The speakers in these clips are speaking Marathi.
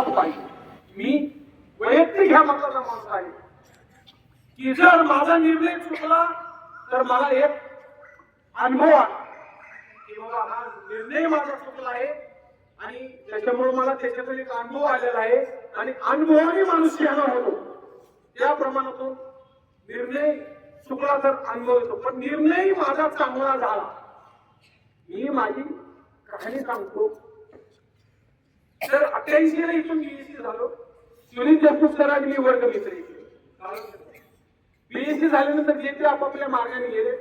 पाहिजे. मी वैयक्तिक ह्या मताचा माणूस आहे. की जर माझा निर्णय चुकला तर मला एक अनुभव आला. की बाबा हा निर्णय माझा चुकला आहे आणि त्याच्यामुळे मला त्याच्यातून एक अनुभव आलेला आहे आणि अनुभवाने माणूस शहाणा होतो. त्या प्रमाणातून निर्णय चुकला तर अनुभव येतो. पण निर्णय माझा चांगला झाला. मी माझी कहाणी सांगतो. तर अठ्ठ्याऐंशी ला इथून बीएससी झालो. सुनील देशमुख सरांनी वर्ग मित्र बीएससी झाल्यानंतर जे ते आपापल्या मार्गाने गेले.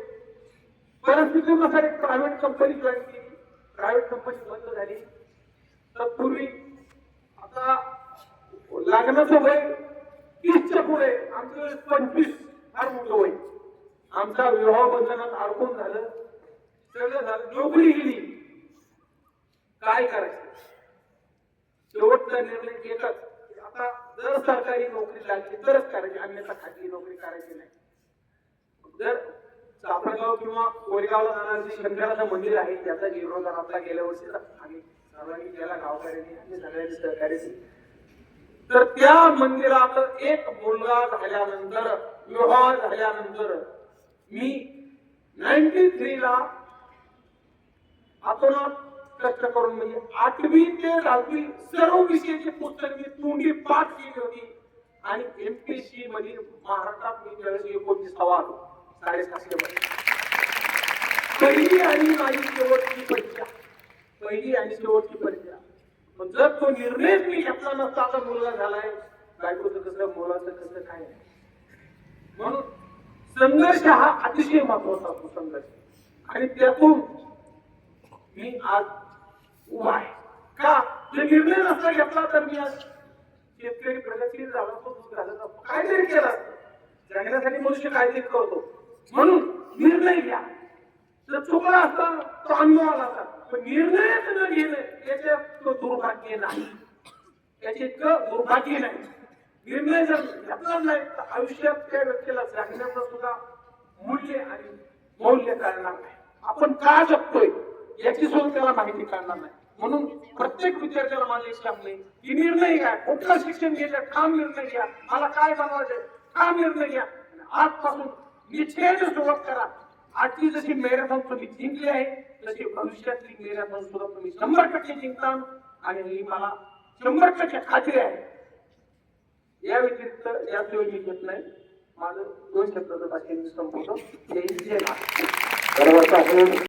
परिस्थितीनुसार एक प्रायव्हेट कंपनी जॉईन केली. प्रायव्हेट कंपनी बंद झाली. तत्पूर्वी आता लग्नाचं वय तीसच्या पुढे आमचं वय पंचवीस फार मोठं वय. आमचा विवाह बंधनात अडकून झालं. सगळं झालं. नोकरी गेली. काय करायचं? शेवटचा निर्णय एकच आता जर सरकारी नोकरी लागली तरच करायची अन्यथा खाजगी नोकरी करायची नाही. जर चापडगाव किंवा कोरेगावला जाणारं जे शंकराचं मंदिर आहे त्याचा जीर्णोद्धार आपला गेल्या वर्षी आम्ही सर्वांनी केला गावकऱ्यांनी आणि सगळ्यांनी सहकार्य तर त्या मंदिरात एक मुलगा झाल्यानंतर विवाह झाल्यानंतर मी नाईन्टी थ्री ला आपण कष्ट करून म्हणजे आठवी ते दहावी सर्व विषयाची पुस्तक मी तोंडी पाठ केली होती. आणि एमपीसी मध्ये महाराष्ट्रात मी एकोणतीस एकोणतीसावा आलो साडेसातशे मध्ये पहिली आणि माझी शेवटची परीक्षा. पहिली आणि शेवटची परीक्षा. पण जर तो निर्णय मी घेतला नसता आता मुलगा झालाय बायकोचं कसं मुलाचं कसं काय नाही. म्हणून संघर्ष हा अतिशय महत्त्वाचा असतो संघर्ष. आणि त्यातून मी आज उभा आहे. का? जर निर्णय नसता घेतला तर मी आज शेतकरी प्रगती झाला असतो दूध घालत असतो काहीतरी केलं असतं. जगण्यासाठी मनुष्य काहीतरी करतो. म्हणून निर्णय घ्या. जर चुकला असता तो अनुभव आला असता. पण निर्णयच न घेणं त्याच्यात दुर्भाग्य नाही. त्याचे इतकं दुर्भाग्य नाही. निर्णय जर घेतला नाही तर आयुष्यात त्या व्यक्तीला जगण्याचं सुद्धा मूल्य आणि मौल्य कळणार नाही. आपण का जगतोय याची सुद्धा त्याला माहिती कळणार नाही. म्हणून प्रत्येक विद्यार्थ्याला माझे एक सांगणे. की निर्णय घ्या. कुठलं शिक्षण घ्यायचं काम निर्णय घ्या. मला काय बनवायचंय का निर्णय घ्या. आजपासून निश्चयाने सुरुवात करा. आजची जशी मॅरेथॉन तुम्ही जिंकली आहे तशी भविष्यातली मॅरेथॉन सुद्धा तुम्ही शंभर टक्के जिंकता आणि ही मला शंभर टक्के खात्री आहे. या व्यतिरिक्त याशिवाय मी घेत नाही. माझं दोन शब्दाचं भाषण संपवतो. जय जय बरोबर